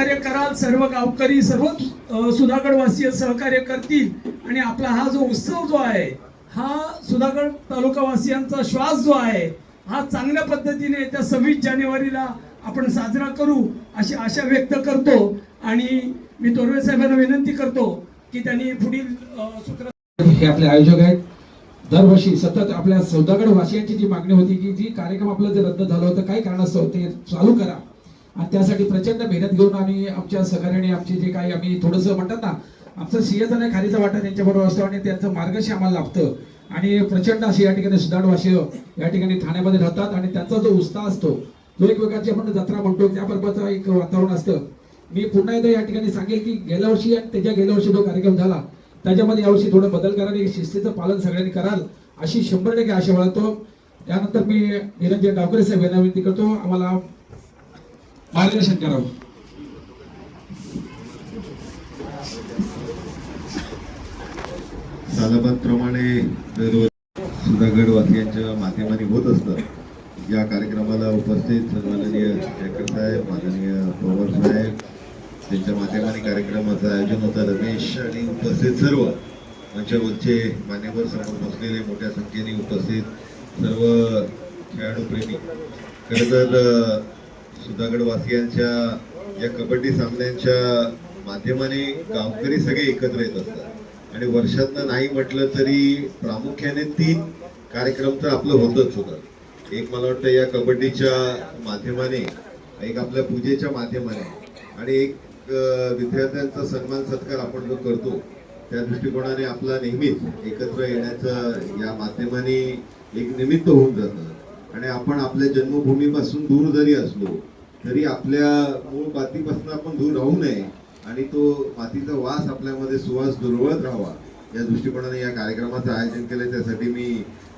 सहकार्य कराल सर्व गावकरी सर्व सुधागडवासीय सहकार्य करतील. आणि आपला हा जो उत्सव जो आहे हा सुधागड तालुकावासियांचा श्वास जो आहे हा चांगल्या पद्धतीने येत्या सव्वीस जानेवारीला आपण साजरा करू अशी आशा व्यक्त करतो. आणि मी तोरवे साहेबांना विनंती करतो की त्यांनी पुढील सूत्र हे आपले आयोजक आहेत. दरवर्षी सतत आपल्या सौदागड वासियांची जी मागणी होती की जी कार्यक्रम आपलं जे रद्द झालं होतं काही कारणास्तव ते चालू करा. आणि त्यासाठी प्रचंड मेहनत घेऊन आम्ही आमच्या सहकार्याने आमचे जे काही आम्ही थोडंसं म्हणतात ना आमचं सिंहचा नाही खारीचा वाटा त्यांच्याबरोबर असतो आणि त्यांचं मार्गशी आम्हाला लाभतं. आणि प्रचंड असे या ठिकाणी सुदाडवासी या ठिकाणी ठाण्यामध्ये राहतात आणि त्यांचा जो उत्साह असतो जो एकमेकांची आपण जत्रा म्हणतो त्या प्रकारचं एक वातावरण असतं. मी पुन्हा एकदा या ठिकाणी सांगेल की गेल्या वर्षी आणि त्याच्या गेल्या वर्षी जो कार्यक्रम झाला त्याच्यामध्ये यावर्षी थोडं बदल करा आणि शिस्तीचं पालन सगळ्यांनी कराल अशी शंभर टक्के आशा बाळगतो. त्यानंतर मी निरंजन डावकरे साहेब यांना विनंती करतो आम्हाला मार्गदर्शन करावं सालाबादप्रमाणे दररोज सुधागड वासियांच्या माध्यमाने होत असतं. या कार्यक्रमाला उपस्थित सन्माननीय शेखर साहेब माननीय पवार साहेब त्यांच्या माध्यमाने कार्यक्रमाचं आयोजन होतं. रमेश आणि उपस्थित सर्व मंचावरचे मान्यवर समोर बसलेले मोठ्या संख्येने उपस्थित सर्व खेळाडूप्रेमी. खरं तर सुधागडवासियांच्या सुधागड वासियांच्या या कबड्डी सामन्यांच्या माध्यमाने गावकरी सगळे एकत्र येत असतात. आणि वर्षातनं नाही म्हटलं तरी प्रामुख्याने तीन कार्यक्रम तर आपलं होतच होतं. एक मला वाटतं या कबड्डीच्या माध्यमाने एक आपल्या पूजेच्या माध्यमाने आणि एक विद्यार्थ्यांचा सन्मान सत्कार आपण जो करतो त्या दृष्टिकोनाने आपला नेहमीच एकत्र येण्याचं या माध्यमाने एक निमित्त होऊन जातं. आणि आपण आपल्या जन्मभूमीपासून दूर जरी असलो तरी आपल्या मूळ मातीपासून आपण दूर राहू नये आणि तो मातीचा वास आपल्यामध्ये सुवास दुर्वळत राहावा. या दृष्टिकोनाने या कार्यक्रमाचं आयोजन केलं त्यासाठी मी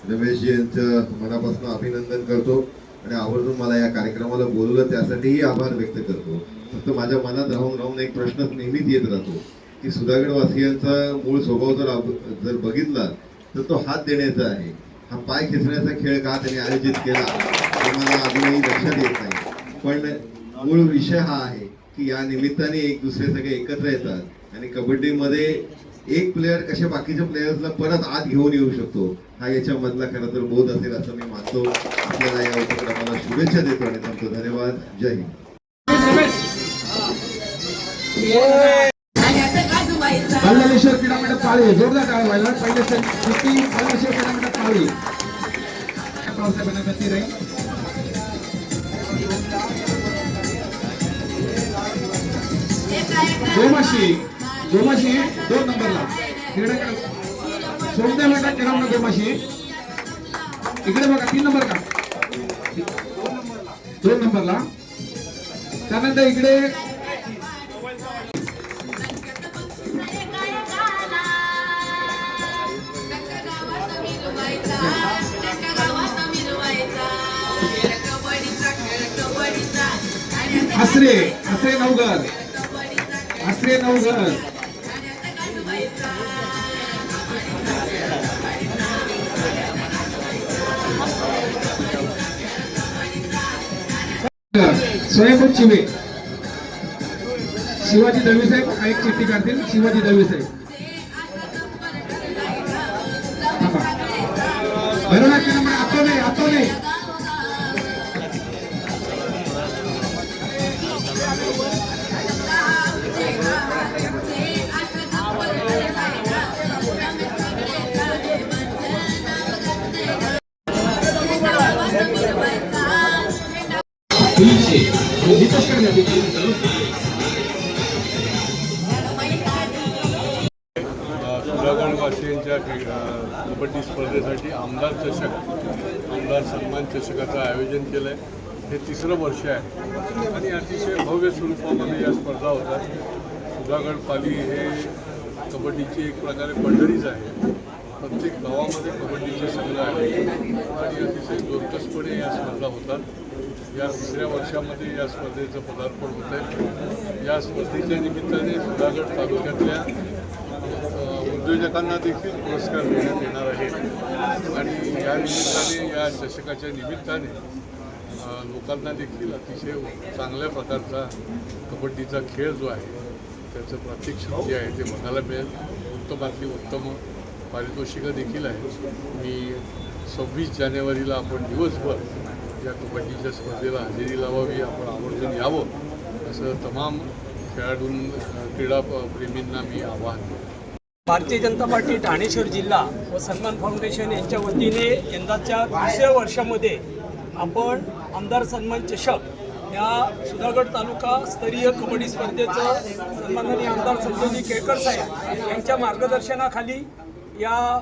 रमेश यांचं मनापासून अभिनंदन करतो आणि आवर्जून मला या कार्यक्रमाला बोलवलं. त्यासाठीही आभार व्यक्त करतो. फक्त माझ्या मनात राहून राहून एक प्रश्न नेहमीच येत राहतो की सुधागड वासियांचा मूळ स्वभाव जर जर बघितला तर तो हात देण्याचा आहे. हा पाय खेचण्याचा खेळ का त्यांनी आयोजित केला हे मला अजूनही लक्षात येत नाही. पण मूळ विषय हा आहे की या निमित्ताने एक दुसरे सगळे एकत्र येतात. आणि कबड्डीमध्ये एक प्लेअर कशा बाकीच्या प्लेयर्सला परत आत घेऊन येऊ शकतो हा याच्यामधला खरं तर बोध असेल असं मी मानतो. आपल्याला या उपक्रमाला शुभेच्छा देतो आणि थांबतो धन्यवाद. जय हिंद. बल्लेश्वर क्रीडा मंडळ पाळी जोरदार टाळ व्हायला पहिले सर क्रीडा मंडळ पाळी. दोमाशी दोमाशी दोन नंबरला. क्रीडा सोमदेव बेटा क्रीडा मंडळ दोमाशी इकडे बघा तीन नंबर का? दोन नंबरला. त्यानंतर इकडे आसरे आसरे नवघर आसरे घर स्वयंभूत शिवे शिवाजी दळवी साहेब हा एक चिठ्ठी काढतील. शिवाजी दळवी साहेब. थांबा. नंबर आतो नाही आतो नाही. तीनशे जिथंच करण्यात येईल. कबड्डी स्पर्धेसाठी आमदार चषक आमदार सन्मान चषकाचं आयोजन केलं आहे हे तिसरं वर्ष आहे. आणि अतिशय भव्य स्वरूपामध्ये या स्पर्धा होतात. सुधागड पाली हे कबड्डीची एक प्रकारे पंढरीच आहे. प्रत्येक गावामध्ये कबड्डीचे संघ आहे आणि अतिशय जोरकसपणे या स्पर्धा होतात. या तिसऱ्या वर्षामध्ये या स्पर्धेचं पदार्पण होत आहे या स्पर्धेच्या निमित्ताने सुधागड तालुक्यातल्या उद्योजकांना देखील पुरस्कार देण्यात येणार आहे. आणि या निमित्ताने या चषकाच्या निमित्ताने लोकांना देखील अतिशय चांगल्या प्रकारचा कबड्डीचा खेळ जो आहे त्याचं प्रात्यक्षिक जे आहे ते बघायला मिळेल. उत्तमातली उत्तम पारितोषिकं देखील आहे मी सव्वीस जानेवारीला आपण दिवसभर या कबड्डीच्या स्पर्धेला हजेरी लावावी आपण आवर्जून यावं असं तमाम खेळाडूं क्रीडा प्रेमींना मी आवाहन करतो. भारतीय जनता पार्टी ठाणेश्वर जिल्हा व सन्मान फाउंडेशन यांच्या वतीने यंदाच्या दुसऱ्या वर्षामध्ये आपण आमदार सन्मान चषक या सुधागड तालुका स्तरीय कबड्डी स्पर्धेचं सन्माननीय आमदार संतोजी केळकर साहेब यांच्या मार्गदर्शनाखाली या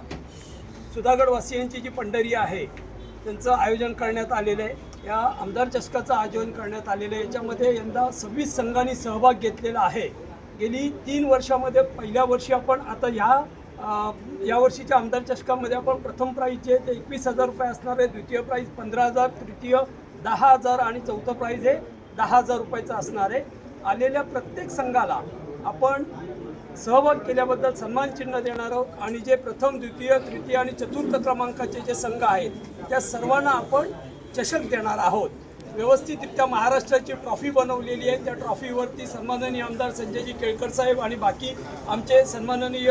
सुधागडवासियांची जी पंढरी आहे त्यांचं आयोजन करण्यात आलेलं आहे. या आमदार चषकाचं आयोजन करण्यात आलेलं आहे. याच्यामध्ये यंदा सव्वीस संघांनी सहभाग घेतलेला आहे. गेली तीन वर्षामध्ये पहिल्या वर्षी आपण आता ह्या यावर्षीच्या या वर्षीच्या आमदार चषकामध्ये आपण प्रथम प्राईज जे ते एकवीस हजार रुपये असणार आहे. द्वितीय प्राईज पंधरा हजार तृतीय दहा हजार आणि चौथं प्राईज हे दहा हजार रुपयाचं असणार आहे. आलेल्या प्रत्येक संघाला आपण सहभाग केल्याबद्दल सन्मान चिन्ह देणार आहोत. आणि जे प्रथम द्वितीय तृतीय आणि चतुर्थ क्रमांकाचे जे संघ आहेत त्या सर्वांना आपण चषक देणार आहोत. व्यवस्थितरित्या महाराष्ट्राची ट्रॉफी बनवलेली आहे. त्या ट्रॉफीवरती सन्माननीय आमदार संजयजी केळकर साहेब आणि बाकी आमचे सन्माननीय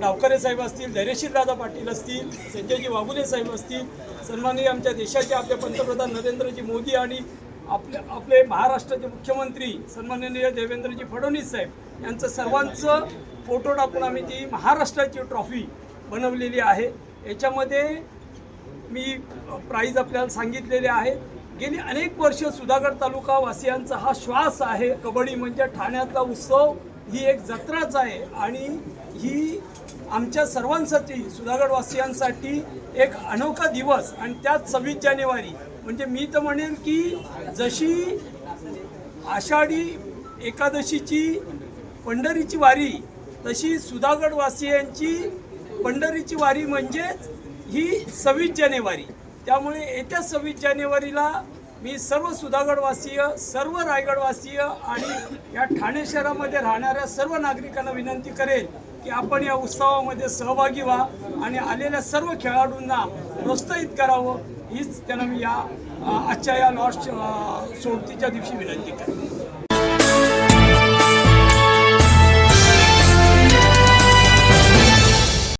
डावकरे साहेब असतील धैर्यशील दादा पाटील असतील संजयजी वाघुले साहेब असतील सन्माननीय आमच्या देशाचे आपले पंतप्रधान नरेंद्रजी मोदी आणि आपले आपले महाराष्ट्राचे मुख्यमंत्री सन्माननीय देवेंद्रजी फडणवीस साहेब यांचं सर्वांचं फोटो टाकून आम्ही ती महाराष्ट्राची ट्रॉफी बनवलेली आहे. याच्यामध्ये मी प्राईज आपल्याला सांगितलेले आहे. गेली अनेक वर्ष सुधागड तालुका वासियांचा हा श्वास आहे. कबड्डी म्हणजे ठाण्यातला उत्सव ही एक जत्राच आहे आणि ही आमच्या सर्वांसाठी सुधागडवासियांसाठी एक अनोखा दिवस आणि त्यात सव्वीस जानेवारी. म्हणजे मी तर म्हणेन की जशी आषाढी एकादशीची पंढरीची वारी तशी सुधागडवासियांची पंढरीची वारी म्हणजेच ही सव्वीस जानेवारी. त्यामुळे येत्या सव्वीस जानेवारीला मी सर्व सुधागडवासीय सर्व रायगडवासीय आणि या ठाणे शहरामध्ये राहणाऱ्या सर्व नागरिकांना विनंती करेन की आपण या उत्सवामध्ये सहभागी व्हा आणि आलेल्या सर्व खेळाडूंना प्रोत्साहित करावं हीच त्यांना मी या आजच्या या लॉस्ट सोडतीच्या दिवशी विनंती करेन